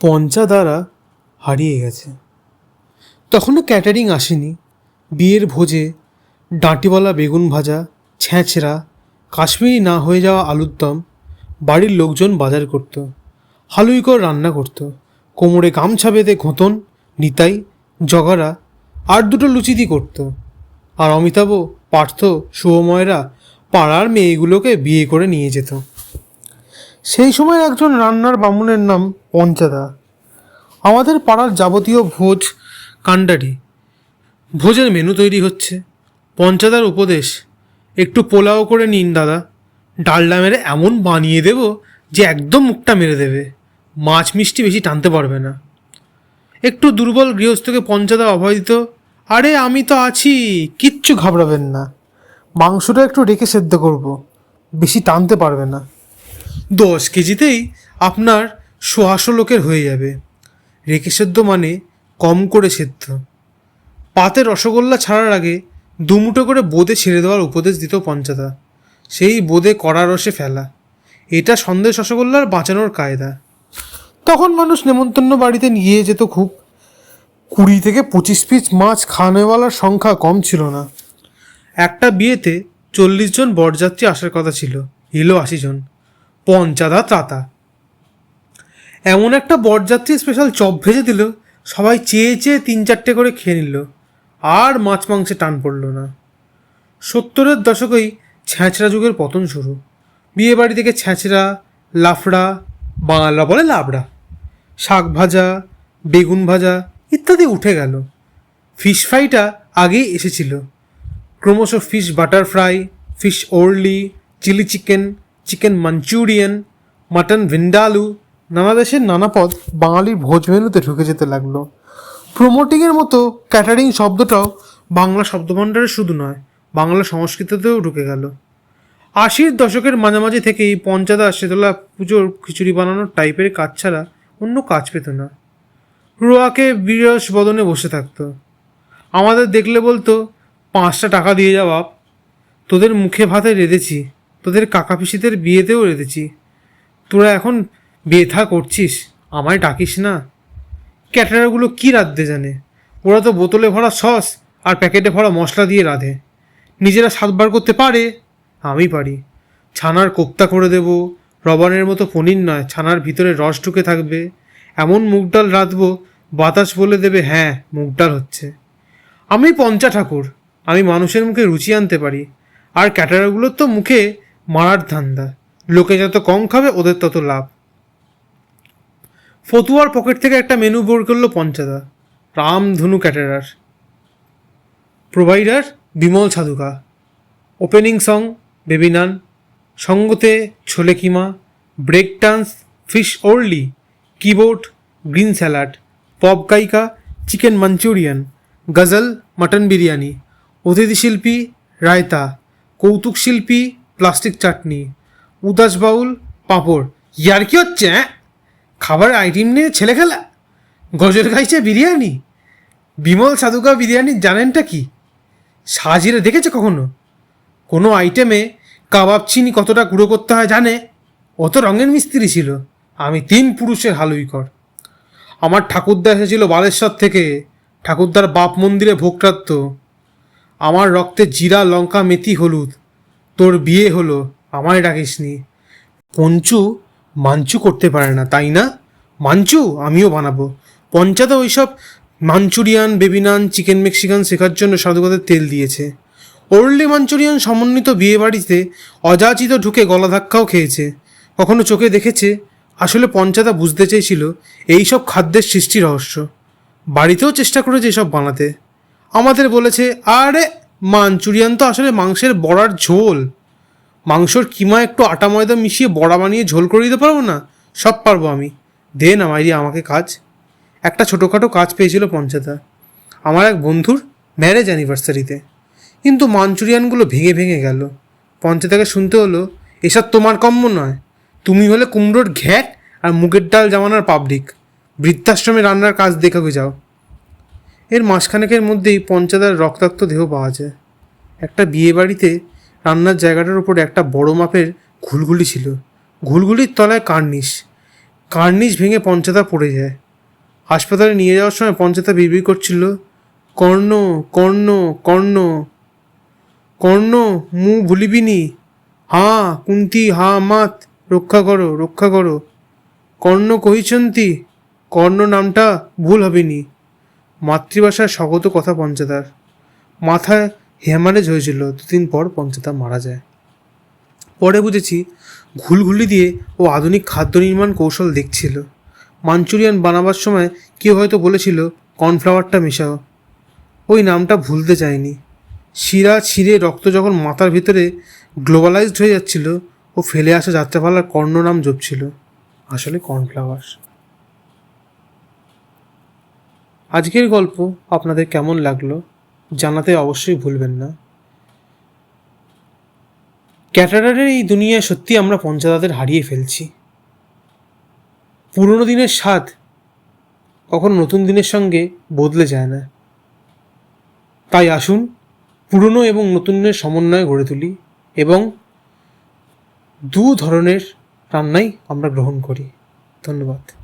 পঞ্চা দ্বারা হারিয়ে গেছে। তখনও ক্যাটারিং আসেনি। বিয়ের ভোজে ডাঁটিওয়ালা বেগুন ভাজা ছ্যাঁচড়া কাশ্মীরি না হয়ে যাওয়া আলুর দম বাড়ির লোকজন বাজার করত হালুই কর রান্না করত, কোমরে গামছা বেঁধে ঘোঁতন, নিতাই জগারা আর দুটো লুচিদি করত। আর অমিতাভ পার্থ শুভময়রা পাড়ার মেয়েগুলোকে বিয়ে করে নিয়ে যেত। সেই সময় একজন রান্নার বামুনের নাম পঞ্চাদা। আমাদের পাড়ার যাবতীয় ভোজ কাণ্ডারি। ভোজের মেনু তৈরি হচ্ছে। পঞ্চাদার উপদেশ, একটু পোলাও করে নিন, দাদা। ডালডা মেরে এমন বানিয়ে দেব যে একদম মুখটা মেরে দেবে। মাছ মিষ্টি বেশি টানতে পারবে না। একটু দুর্বল গৃহস্থকে পঞ্চাদা দিত, আরে, আমি তো আছি, কিচ্ছু ঘাবড়াবেন না। মাংসটা একটু রেখে সেদ্ধ করব, বেশি টানতে পারবে না। দশ কেজিতেই আপনার সোয়াশো লোকের হয়ে যাবে। রেখে সেদ্ধ মানে কম করে সেদ্ধ। পাতে রসগোল্লা ছাড়ার আগে দুমুটো করে বোদে ছেড়ে দেওয়ার উপদেশ দিত পঞ্চাদা সেই বোদে কড়া রসে ফেলা। এটা সন্দেশ রসগোল্লার বাঁচানোর কায়দা। তখন মানুষ নেমন্তন্ন বাড়িতে নিয়ে যেত খুব। কুড়ি থেকে পঁচিশ পিস মাছ খানেওয়ালার সংখ্যা কম ছিল না। একটা বিয়েতে চল্লিশ জন বরযাত্রী আসার কথা ছিল। এলো আশি জন। পঞ্চাদা তাতা এমন একটা বরযাত্রী স্পেশাল চপ ভেজে দিল, সবাই চেয়ে চেয়ে তিন চারটে করে খেয়ে নিল, আর মাছ মাংসে টান পড়ল না। সত্তরের দশকেই ছ্যাঁচড়া যুগের পতন শুরু। বিয়ে বাড়ি থেকে ছ্যাঁচড়া, লাফড়া বাংলা বলে লাবড়া। শাক ভাজা, বেগুন ভাজা ইত্যাদি উঠে গেল। ফিশ ফ্রাইটা আগেই এসেছিল। ক্রমশ fish butter fry fish orly, chilli chicken chicken Manchurian, mutton vindaloo নানা দেশের নানা পদ বাঙালির ভোজ মেনুতে ঢুকে যেতে লাগল। প্রোমোটিংয়ের মতো ক্যাটারিং শব্দটাও বাংলা শব্দভাণ্ডারে শুধু নয়, বাংলা সংস্কৃতিতেও ঢুকে গেল। আশির দশকের মাঝামাঝি থেকেই পঞ্চাদা শেতলা পুজোর খিচুড়ি বানানোর টাইপের কাজ ছাড়া অন্য কাজ পেত না। রোয়াকে বিরস বদনে বসে থাকতো। আমাদের দেখলে বলতো, পাঁচটা টাকা দিয়ে যাওয়া তোদের মুখে ভাতে রেঁধেছি। তোদের কাকা পিসিদের বিয়েতেও রেঁধেছি। তোরা এখন বেথা করছিস, আমায় ডাকিস না। ক্যাটারারগুলো কী রাঁধতে জানে? ওরা তো বোতলে ভরা সস আর প্যাকেটে ভরা মশলা দিয়ে রাঁধে। নিজেরা স্বাদবার করতে পারে? আমি পারি। ছানার কোপ্তা করে দেব, রবানের মতো পনির নয়, ছানার ভিতরে রস ঢুকে থাকবে। এমন মুগ ডাল রাঁধবো, বাতাস বলে দেবে হ্যাঁ মুগ ডাল হচ্ছে। আমি পঞ্চা ঠাকুর, আমি মানুষের মুখে রুচি আনতে পারি। আর ক্যাটারারগুলোর তো মুখে মারার ধান্দা। লোকে যত কম খাবে, ওদের তত লাভ। ফতুয়ার পকেট থেকে একটা মেনু বোর্ড করল পঞ্চাদা। রামধনু caterer. Provider Bimal সাধুকা। Opening song baby naan. সঙ্গতে chole keema. Break dance, fish orly keyboard, green salad. Pop গায়িকা, chicken Manchurian. Ghazal, mutton biryani. অতিথি শিল্পী, রায়তা। কৌতুক শিল্পী প্লাস্টিক চাটনি, উদাস বাউল, পাঁপড়। ইয়ার কি হচ্ছে, অ্যাঁ? খাবার আইটেম নিয়ে ছেলে খেলা? গজল গাইছে বিরিয়ানি? বিমল সাধুকা বিরিয়ানি জানেনটা কি? সাজিরে দেখেছে কখনো? কোনো আইটেমে কাবাব চিনি কতটা গুঁড়ো করতে হয় জানে? অত রঙের মিস্ত্রি ছিল। আমি তিন পুরুষের হালুই কর আমার ঠাকুরদা এসেছিল বালেশ্বর থেকে। ঠাকুরদার বাপ মন্দিরে ভোগ আমার রক্তে জিরা, লঙ্কা, মেথি, হলুদ। তোর বিয়ে হলো, আমায় ডাকিসনি। পঞ্চু মাঞ্চু করতে পারে না, তাই না? মাঞ্চু, আমিও বানাবো। পঞ্চায়েত ওইসব মাঞ্চুরিয়ান, বেবিনান, চিকেন মেক্সিকান শেখার জন্য সাধুকাদের তেল দিয়েছে। ওরলি মাঞ্চুরিয়ান সমন্বিত বিয়ে বাড়িতে অযাচিত ঢুকে গলা ধাক্কাও খেয়েছে। কখনো চোখে দেখেছে, আসলে পঞ্চায়েত বুঝতে চেয়েছিল এই সব খাদ্যের সৃষ্টি রহস্য। বাড়িতেও চেষ্টা করেছে এসব বানাতে। আমাদের বলেছে, আরে মাঞ্চুরিয়ান তো আসলে মাংসের বড়ার ঝোল। মাংসর কিমা একটু আটা ময়দা মিশিয়ে বড়া বানিয়ে ঝোল করে দিতে পারব না? সব পারব আমি। দে না মাইরি আমাকে কাজ। একটা ছোটোখাটো কাজ পেয়েছিল পঞ্চায়েতা আমার এক বন্ধুর ম্যারেজ অ্যানিভার্সারিতে কিন্তু মাঞ্চুরিয়ানগুলো ভেঙে ভেঙে গেল। পঞ্চায়েতাকে শুনতে হলো, এসব তোমার কম্য নয়। তুমি হলে কুমড়োর ঘ্যাট আর মুগের ডাল জামানার পাবলিক। বৃদ্ধাশ্রমে রান্নার কাজ দেখাকে যাও। এর মাসখানেকের মধ্যেই পঞ্চায়েতার রক্তাক্ত দেহ পাওয়া যায়। একটা বিয়ে বাড়িতে রান্নার জায়গাটার উপরে একটা বড় মাপের ঘুলঘুলি ছিল। ঘুলঘুলির তলায় কার্নিশ। কার্নিশ ভেঙে পঞ্চাতা পড়ে যায়। হাসপাতালে নিয়ে যাওয়ার সময় পঞ্চাতা বিড়বিড় করছিল, কর্ণ কর্ণ কর্ণ কর্ণ মু ভুলিবিনি। হা, কুন্তি, হা, মাত, রক্ষা করো রক্ষা করো। কর্ণ কহিছন্তি, কর্ণ নামটা ভুল হবেনি। মাতৃভাষায় স্বগত কথা পঞ্চাদার মাথায় হেমারেজ হয়েছিল দুদিন পর পঞ্চাদা মারা যায়। পরে বুঝেছি, ঘুলঘুলি দিয়ে ও আধুনিক খাদ্য নির্মাণ কৌশল দেখছিল। মাঞ্চুরিয়ান বানাবার সময় কেউ হয়তো বলেছিল, কর্নফ্লাওয়ারটা মেশাও। ওই নামটা ভুলতে চায়নি শিরা ছিঁড়ে রক্ত যখন মাথার ভিতরে গ্লোবালাইজড হয়ে যাচ্ছিল, ও ফেলে আসা যাত্রাপালার কর্ণ নাম জপছিল। আসলে কর্নফ্লাওয়ার। আজকের গল্প আপনাদের কেমন লাগল জানাতে অবশ্যই ভুলবেন না। ক্যাটারারের এই দুনিয়ায় সত্যি আমরা পঞ্চাদাদের হারিয়ে ফেলছি। পুরনো দিনের স্বাদ কখনো নতুন দিনের সঙ্গে বদলে যায় না। তাই আসুন পুরনো এবং নতুনের সমন্বয় গড়ে তুলি এবং দু ধরনের রান্নাই আমরা গ্রহণ করি। ধন্যবাদ।